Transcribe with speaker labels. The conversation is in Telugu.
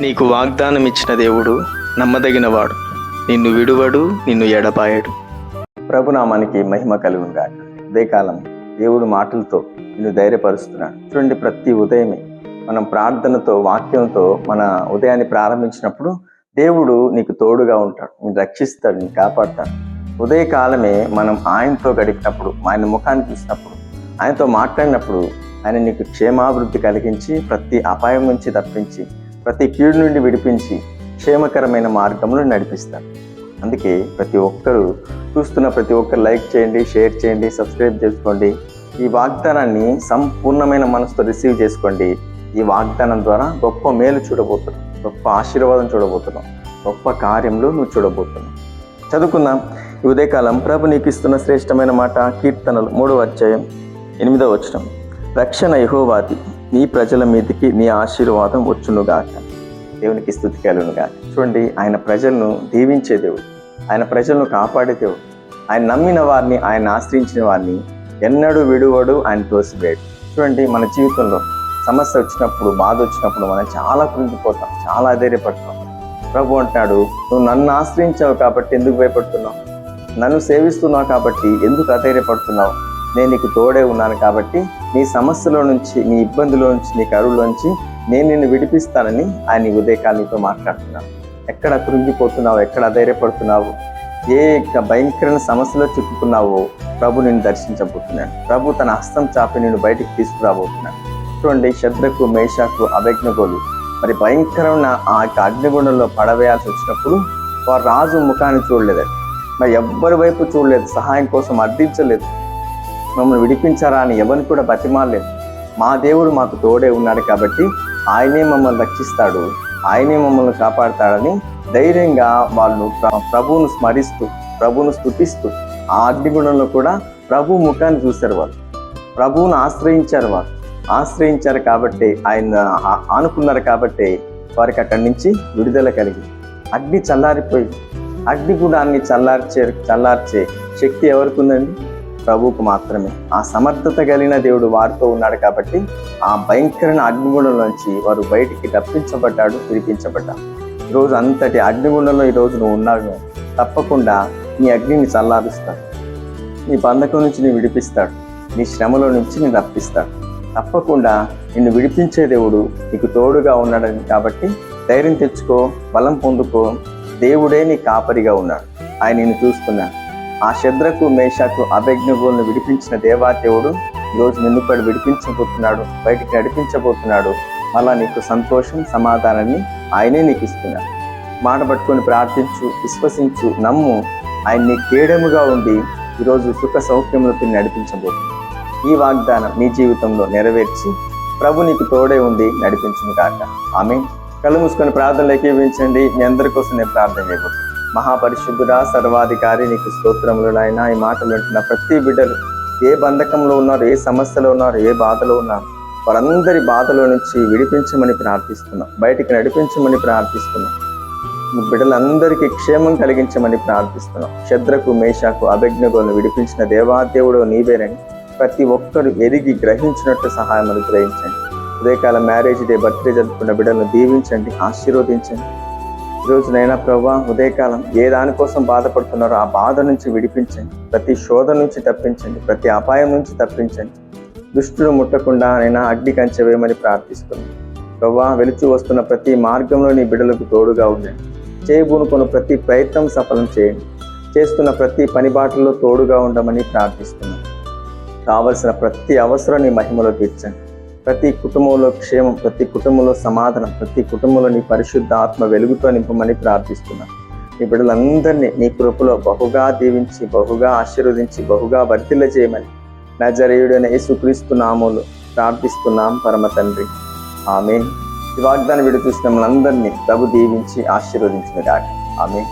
Speaker 1: నీకు వాగ్దానం ఇచ్చిన దేవుడు నమ్మదగినవాడు. నిన్ను విడువడు నిన్ను ఎడపాయడు ప్రభునామానికి మహిమ కలుగును గాక. ఉదయకాలం దేవుడు మాటలతో నిన్ను ధైర్యపరుస్తున్నాడు. చూడండి ప్రతి ఉదయమే మనం ప్రార్థనతో వాక్యంతో మన ఉదయాన్ని ప్రారంభించినప్పుడు దేవుడు నీకు తోడుగా ఉంటాడు. నేను రక్షిస్తాడు నేను కాపాడతాడు. ఉదయకాలమే మనం ఆయనతో గడిపినప్పుడు ఆయన ముఖాన్ని చూసినప్పుడు ఆయనతో మాట్లాడినప్పుడు ఆయన నీకు క్షేమాభివృద్ధి కలిగించి ప్రతి అపాయం నుంచి తప్పించి ప్రతి కీడు నుండి విడిపించి క్షేమకరమైన మార్గంలో నడిపిస్తాను అందుకే ప్రతి ఒక్కరూ చూస్తున్న ప్రతి ఒక్కరు లైక్ చేయండి షేర్ చేయండి సబ్స్క్రైబ్ చేసుకోండి. ఈ వాగ్దానాన్ని సంపూర్ణమైన మనసుతో రిసీవ్ చేసుకోండి. ఈ వాగ్దానం ద్వారా గొప్ప మేలు చూడబోతున్నాం. గొప్ప ఆశీర్వాదం చూడబోతున్నాం. గొప్ప కార్యంలో నువ్వు చూడబోతున్నావు. చదువుకుందాం. ఈ ఉదయకాలం ప్రభు నీకు ఇస్తున్న శ్రేష్టమైన మాట కీర్తనలు మూడవ అధ్యాయం ఎనిమిదవ వచనం. రక్షణ యహోవాది. నీ ప్రజల మీదకి నీ ఆశీర్వాదం వచ్చునుగాక. దేవునికి స్థుతి కలుగునుగాక. చూడండి ఆయన ప్రజలను దీవించే దేవుడు. ఆయన ప్రజలను కాపాడే దేవుడు. ఆయన నమ్మిన వారిని ఆయన ఆశ్రయించిన వారిని ఎన్నడూ విడువడు ఆయన తోసివేయడు. చూడండి మన జీవితంలో సమస్య వచ్చినప్పుడు బాధ వచ్చినప్పుడు మనం చాలా కృంగిపోతాం చాలా ధైర్యపడతాం ప్రభు అంటాడు నువ్వు నన్ను ఆశ్రయించావు కాబట్టి ఎందుకు భయపడుతున్నావు? నన్ను సేవిస్తున్నావు కాబట్టి ఎందుకు అధైర్యపడుతున్నావు? నేను నీకు తోడే ఉన్నాను కాబట్టి నీ సమస్యలో నుంచి నీ ఇబ్బందిలో నుంచి నీ కరువులో నుంచి నేను నిన్ను విడిపిస్తానని ఆయన ఈ ఉదయకాలంతో మాట్లాడుతున్నాను ఎక్కడ కృంగిపోతున్నావు? ఎక్కడ ధైర్యపడుతున్నావు ఏ భయంకరమైన సమస్యలో చిక్కుకున్నావో ప్రభు నిన్ను దర్శించబోతున్నాడు. ప్రభు తన హస్తం చాపి నిన్ను బయటికి తీసుకురాబోతున్నాడు. చూడండి శద్రకు మేషాకు అభిజ్ఞగోలు. మరి భయంకరమైన ఆ యొక్క అగ్నిగుండంలో పడవేయాల్సి వచ్చినప్పుడు వారు రాజు ముఖాన్ని చూడలేదు. మరి ఎవ్వరి వైపు చూడలేదు. సహాయం కోసం అర్థించలేదు. మమ్మల్ని విడిపించారా అని ఎవరిని కూడా బతిమాలలేదు. మా దేవుడు మాకు తోడే ఉన్నాడు కాబట్టి ఆయనే మమ్మల్ని రక్షిస్తాడు ఆయనే మమ్మల్ని కాపాడతాడని ధైర్యంగా వాళ్ళు ప్రభువును స్మరిస్తూ ప్రభువును స్థుతిస్తూ ఆ అగ్నిగుణంలో కూడా ప్రభు ముఖాన్ని చూశారు వాళ్ళు. ప్రభువును ఆశ్రయించారు వాళ్ళు. ఆశ్రయించారు కాబట్టి ఆయన ఆనుకున్నారు కాబట్టి వారికి అక్కడి నుంచి విడుదల కలిగి అగ్ని చల్లారిపోయింది. అగ్నిగుణాన్ని చల్లార్చే చల్లార్చే శక్తి ఎవరికి ఉందండి? ప్రభువుకు మాత్రమే. ఆ సమర్థత కలిగిన దేవుడు వారితో ఉన్నాడు కాబట్టి ఆ భయంకరమైన అగ్నిగుండంలోంచి వారు బయటికి తప్పించబడ్డాడు విడిపించబడ్డాడు. ఈరోజు అంతటి అగ్నిగుండంలో ఈరోజు నువ్వు ఉన్నాడు తప్పకుండా నీ అగ్నిని చల్లారుస్తాడు. నీ బంధకం నుంచి నీ విడిపిస్తాడు. నీ శ్రమలో నుంచి నేను రప్పిస్తాడు. తప్పకుండా నిన్ను విడిపించే దేవుడు నీకు తోడుగా ఉన్నాడని కాబట్టి ధైర్యం తెచ్చుకో బలం పొందుకో. దేవుడే నీ కాపరిగా ఉన్నాడు. ఆయన నిన్ను చూస్తున్నాడు. ఆ శద్రకు మేషకు అభిజ్ఞగులను విడిపించిన దేవాదేవుడు ఈరోజు నిన్ను కూడా విడిపించబోతున్నాడు బయటికి నడిపించబోతున్నాడు. మళ్ళా నీకు సంతోషం సమాధానాన్ని ఆయనే నీకు ఇస్తున్నాడు. మాట పట్టుకొని ప్రార్థించు విశ్వసించు నమ్ము. ఆయన నీ కేడముగా ఉండి ఈరోజు సుఖ సౌఖ్యములతో నడిపించబోతుంది ఈ వాగ్దానం నీ జీవితంలో నెరవేర్చి ప్రభు నీకు తోడే ఉండి నడిపించును కాక ఆమె కళ్ళు మూసుకొని ప్రార్థనలు ఏకీవించండి మీ అందరి కోసం నేను ప్రార్థన చేయబోతున్నాను. మహాపరిశుద్ధుడా సర్వాధికారి నీకు స్తోత్రములు నాయన. ఈ మాటలు వింటున్న ప్రతి బిడ్డలు ఏ బంధకంలో ఉన్నారు ఏ సమస్యలో ఉన్నారు ఏ బాధలో ఉన్నారు వారందరి బాధలో నుంచి విడిపించమని ప్రార్థిస్తున్నాం. బయటికి నడిపించమని ప్రార్థిస్తున్నాం. బిడ్డలందరికీ క్షేమం కలిగించమని ప్రార్థిస్తున్నాం. శద్రకు మేషాకు అభిజ్ఞగోలను విడిపించిన దేవాదేవుడు నీవేనని ప్రతి ఒక్కరు ఎరిగి గ్రహించినట్టు సహాయం అనుగ్రహించండి. ఉదయకాల మ్యారేజ్ డే బర్త్డే జరుపుకున్న బిడ్డలను దీవించండి ఆశీర్వదించండి. రోజునైనా ప్రభా ఉదయకాలం ఏ దానికోసం బాధపడుతున్నారో ఆ బాధ నుంచి విడిపించండి. ప్రతి శోధ నుంచి తప్పించండి. ప్రతి అపాయం నుంచి తప్పించండి. దుష్టులు ముట్టకుండా నైనా అగ్ని కంచె వేయమని ప్రార్థిస్తున్నాను ప్రభా వెలుచు వస్తున్న ప్రతి మార్గంలో నీ బిడ్డలకు తోడుగా ఉండండి. చేయబూనుకున్న ప్రతి ప్రయత్నం సఫలం చేయండి. చేస్తున్న ప్రతి పనిబాటల్లో తోడుగా ఉండమని ప్రార్థిస్తున్నాను కావలసిన ప్రతి అవసరం నీ మహిమలో తీర్చండి. ప్రతి కుటుంబంలో క్షేమం ప్రతి కుటుంబంలో సమాధానం ప్రతి కుటుంబంలో నీ పరిశుద్ధ ఆత్మ వెలుగుతో నింపమని ప్రార్థిస్తున్నాను నీ బిడ్డలందరినీ నీ కృపలో బహుగా దీవించి బహుగా ఆశీర్వదించి బహుగా వర్తిల్ల చేయమని నజరేయుడైన యేసుక్రీస్తు నామములు ప్రార్థిస్తున్నాం పరమ తండ్రి. ఆమె ఈ వాగ్దానం విడుతూసిన మనందరినీ ప్రభు దీవించి ఆశీర్వదించిన గాక. ఆమె